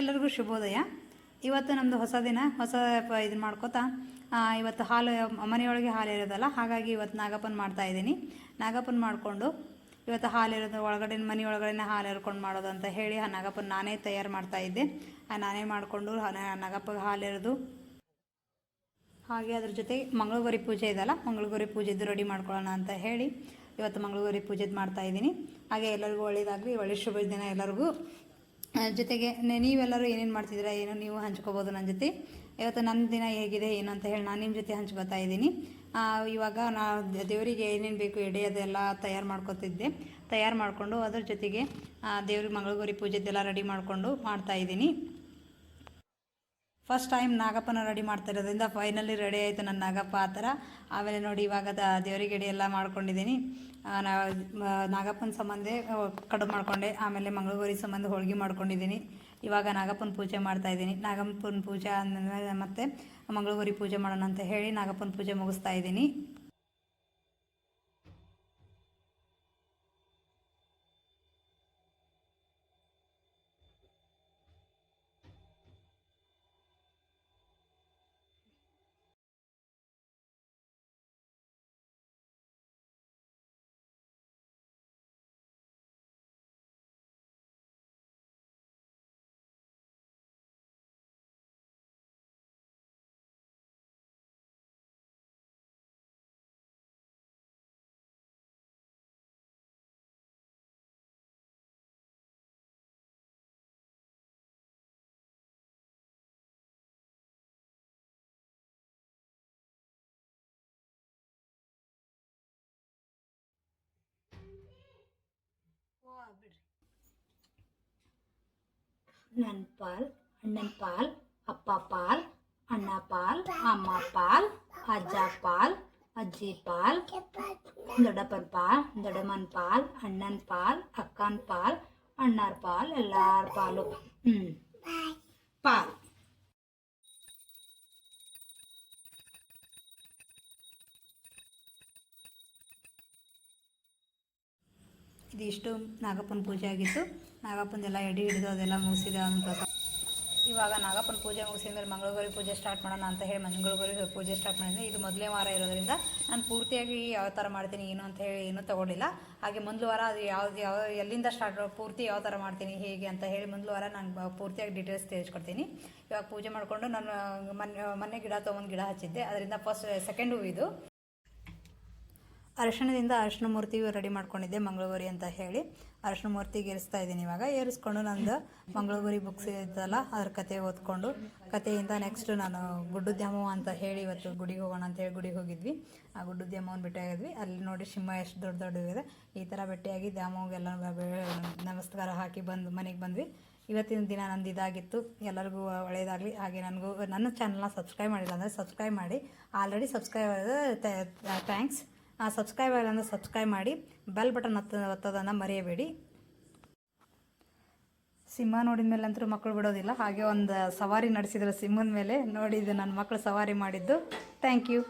ಎಲ್ಲರಿಗೂ ಶುಭೋದಯ. ಇವತ್ತು ನಮ್ಮದು ಹೊಸ ದಿನ, ಹೊಸ ಇದನ್ನ ಮಾಡ್ಕೋತಾ ಇವತ್ತು ಹಾಲು, ಮನೆಯೊಳಗೆ ಹಾಲು ಇರೋದಲ್ಲ, ಹಾಗಾಗಿ ಇವತ್ತು ನಾಗಪ್ಪನ ಮಾಡ್ತಾ ಇದ್ದೀನಿ. ನಾಗಪ್ಪನ ಮಾಡಿಕೊಂಡು, ಇವತ್ತು ಹಾಲು ಇರೋದು ಒಳಗಡೆ ಮನೆ ಒಳಗಡೆ ಹಾಲು ಎರ್ಕೊಂಡು ಮಾಡೋದು ಅಂತ ಹೇಳಿ, ಆ ನಾಗಪ್ಪನ ನಾನೇ ತಯಾರು ಮಾಡ್ತಾ ಇದ್ದೆ. ಆ, ನಾನೇ ಮಾಡಿಕೊಂಡು ನಾಗಪ್ಪಗೆ ಹಾಲು ಇರೋದು ಹಾಗೆ ಅದ್ರ ಜೊತೆ ಮಂಗಳಗೌರಿ ಪೂಜೆ ಇದೆಯಲ್ಲ ಮಂಗಳಗೌರಿ ಪೂಜೆದು ರೆಡಿ ಮಾಡ್ಕೊಳ್ಳೋಣ ಅಂತ ಹೇಳಿ, ಇವತ್ತು ಮಂಗಳಗೌರಿ ಪೂಜೆದು ಮಾಡ್ತಾ ಇದ್ದೀನಿ. ಹಾಗೆ ಎಲ್ಲರಿಗೂ ಒಳ್ಳೇದಾಗಲಿ, ಒಳ್ಳೆ ಶುಭ ದಿನ ಎಲ್ಲರಿಗೂ. ಜೊತೆಗೆ ನೀವೆಲ್ಲರೂ ಏನೇನು ಮಾಡ್ತಿದ್ದೀರಾ, ಏನು ನೀವು ಹಂಚ್ಕೋಬೋದು ನನ್ನ ಜೊತೆ? ಇವತ್ತು ನನ್ನ ದಿನ ಹೇಗಿದೆ, ಏನು ಅಂತ ಹೇಳಿ ನಾನು ನಿಮ್ಮ ಜೊತೆ ಹಂಚ್ಕೋತಾ ಇದ್ದೀನಿ. ಇವಾಗ ನಾ ದೇವರಿಗೆ ಏನೇನು ಬೇಕು, ಎಡೆ ಅದೆಲ್ಲ ತಯಾರು ಮಾಡ್ಕೊತಿದ್ದೆ. ತಯಾರು ಮಾಡಿಕೊಂಡು ಅದ್ರ ಜೊತೆಗೆ ದೇವ್ರಿಗೆ ಮಂಗಳಗೌರಿ ಪೂಜೆದೆಲ್ಲ ರೆಡಿ ಮಾಡಿಕೊಂಡು ಮಾಡ್ತಾ ಇದ್ದೀನಿ. ಫಸ್ಟ್ ಟೈಮ್ ನಾಗಪ್ಪನ ರೆಡಿ ಮಾಡ್ತಾ ಇರೋದ್ರಿಂದ ಫೈನಲಿ ರೆಡಿ ಆಯಿತು ನನ್ನ ನಾಗಪ್ಪ ಆ ಥರ. ಆಮೇಲೆ ನೋಡಿ ಇವಾಗ ದೇವರಿಗೆ ಎಡೆ ಎಲ್ಲ ಮಾಡ್ಕೊಂಡಿದ್ದೀನಿ. ನಾಗಪ್ಪನ ಸಂಬಂಧ ಕಡುಬು ಮಾಡಿಕೊಂಡೆ. ಆಮೇಲೆ ಮಂಗಳಗೌರಿ ಸಂಬಂಧ ಹೋಳಿಗೆ ಮಾಡ್ಕೊಂಡಿದ್ದೀನಿ. ಇವಾಗ ನಾಗಪ್ಪನ ಪೂಜೆ ಮಾಡ್ತಾ ಇದ್ದೀನಿ. ನಾಗಪ್ಪನ ಪೂಜೆ ಅಂದಮೇಲೆ ಮತ್ತೆ ಮಂಗಳಗೌರಿ ಪೂಜೆ ಮಾಡೋಣ ಅಂತ ಹೇಳಿ ನಾಗಪ್ಪನ ಪೂಜೆ ಮುಗಿಸ್ತಾ ಇದ್ದೀನಿ. ನನ್ನ ಪಾಲ್ ಅಣ್ಣನ ಪಾಲ್ ಅಪ್ಪ ಪಾಲ್ ಅಣ್ಣ ಪಾಲ್ ಅಮ್ಮ ಪಾಲ್ ಅಜ್ಜ ಪಾಲ್ ಅಜ್ಜಿ ಪಾಲ್ ದೊಡ್ಡಪ್ಪನ ಪಾಲ್ ದೊಡ್ಡಮ್ಮನ ಪಾಲ್ ಅಣ್ಣನ ಪಾಲ್ ಅಕ್ಕನ ಪಾಲ್ ಅಣ್ಣಾರ ಪಾಲ್ ಎಲ್ಲಾರ ಪಾಲು ಹ್ಞೂ ಪಾಲ್. ಇದಿಷ್ಟು ನಾಗಪ್ಪನ ಪೂಜೆ ಆಗಿತ್ತು. ನಾಗಪ್ಪನದೆಲ್ಲ ಎಡಿ ಹಿಡಿದು ಅದೆಲ್ಲ ಮುಗಿಸಿದ ಅಂತ ಇವಾಗ ನಾಗಪ್ಪನ ಪೂಜೆ ಮುಗಿಸಿದ ಮೇಲೆ ಮಂಗಳಗೌರಿ ಪೂಜೆ ಸ್ಟಾರ್ಟ್ ಮಾಡೋಣ ಅಂತ ಹೇಳಿ ಮಂಗಳಗೌರಿ ಪೂಜೆ ಸ್ಟಾರ್ಟ್ ಮಾಡಿದ್ದೆ ಇದು ಮೊದಲೇ ವಾರ ಇರೋದ್ರಿಂದ ನಾನು ಪೂರ್ತಿಯಾಗಿ ಯಾವ ಥರ ಮಾಡ್ತೀನಿ, ಏನು ಅಂತ ಹೇಳಿ ಏನೂ ತೊಗೊಂಡಿಲ್ಲ. ಹಾಗೆ ಮೊದಲು ವಾರ ಅದು ಯಾವ್ದು ಯಾವ, ಎಲ್ಲಿಂದ ಸ್ಟಾರ್ಟ್ ಪೂರ್ತಿ ಯಾವ ಥರ ಮಾಡ್ತೀನಿ, ಹೇಗೆ ಅಂತ ಹೇಳಿ ಮೊದಲು ವಾರ ನಾನು ಪೂರ್ತಿಯಾಗಿ ಡೀಟೇಲ್ಸ್ ತಿಳಿಸ್ಕೊಡ್ತೀನಿ. ಇವಾಗ ಪೂಜೆ ಮಾಡಿಕೊಂಡು ನಾನು ಮೊನ್ನೆ ಮೊನ್ನೆ ಗಿಡ ತೊಗೊಂಡು ಗಿಡ ಹಚ್ಚಿದ್ದೆ. ಅದರಿಂದ ಫಸ್ಟ್ ಸೆಕೆಂಡ್ ಹೂವು ಇದು. ಅರಿಶಿಣದಿಂದ ಅರಶಿನ ಮೂರ್ತಿ ರೆಡಿ ಮಾಡ್ಕೊಂಡಿದ್ದೆ ಮಂಗಳಗೌರಿ ಅಂತ ಹೇಳಿ. ಅರಶಿನ ಮೂರ್ತಿಗೆ ಏರಿಸ್ತಾ ಇದ್ದೀನಿ ಇವಾಗ. ಏರಿಸ್ಕೊಂಡು ನಂದು ಮಂಗಳಗೌರಿ ಬುಕ್ಸ್ ಇದ್ದಲ್ಲ ಅದ್ರ ಕತೆ ಓದ್ಕೊಂಡು, ಕತೆಯಿಂದ ನೆಕ್ಸ್ಟ್ ನಾನು ಗುಡ್ಡುದ್ಯಮ ಅಂತ ಹೇಳಿ ಇವತ್ತು ಗುಡಿಗೆ ಹೋಗೋಣ ಅಂತ ಹೇಳಿ ಗುಡಿಗೆ ಹೋಗಿದ್ವಿ. ಆ ಗುಡ್ಡುದ್ಯಮವನ್ನು ಭೇಟಿಯಾಗಿದ್ವಿ ಅಲ್ಲಿ ನೋಡಿ ಸಿಂಹ ಎಷ್ಟು ದೊಡ್ಡ ದೊಡ್ಡವಿದೆ ಈ ಥರ ಭೇಟಿಯಾಗಿ ದ್ಯಾಮವ್ಗೆಲ್ಲ ನಮಸ್ಕಾರ ಹಾಕಿ ಬಂದು ಮನೆಗೆ ಬಂದ್ವಿ. ಇವತ್ತಿನ ದಿನ ನಂದು ಇದಾಗಿತ್ತು. ಎಲ್ಲರಿಗೂ ಒಳ್ಳೆಯದಾಗಲಿ ಹಾಗೆ ನನಗೂ ನನ್ನ ಚಾನಲ್ನ ಸಬ್ಸ್ಕ್ರೈಬ್ ಮಾಡಿಲ್ಲ ಅಂದರೆ ಸಬ್ಸ್ಕ್ರೈಬ್ ಮಾಡಿ. ಆಲ್ರೆಡಿ ಸಬ್ಸ್ಕ್ರೈಬ್ ಥ್ಯಾಂಕ್ಸ್ ಸಬ್ಸ್ಕ್ರೈಬ್ ಆಗಿಲ್ಲ ಸಬ್ಸ್ಕ್ರೈಬ್ ಮಾಡಿ ಬೆಲ್ ಬಟನ್ ಒತ್ತ ಮರೆಯಬೇಡಿ. ಸಿಂಹ ನೋಡಿದ ಮೇಲೆ ಅಂತೂ ಮಕ್ಕಳು ಬಿಡೋದಿಲ್ಲ. ಹಾಗೆ ಒಂದು ಸವಾರಿ ನಡೆಸಿದ್ರು ಸಿಂಹದ ಮೇಲೆ. ನೋಡಿದ್ದು ನನ್ನ ಮಕ್ಕಳು ಸವಾರಿ ಮಾಡಿದ್ದು. Thank you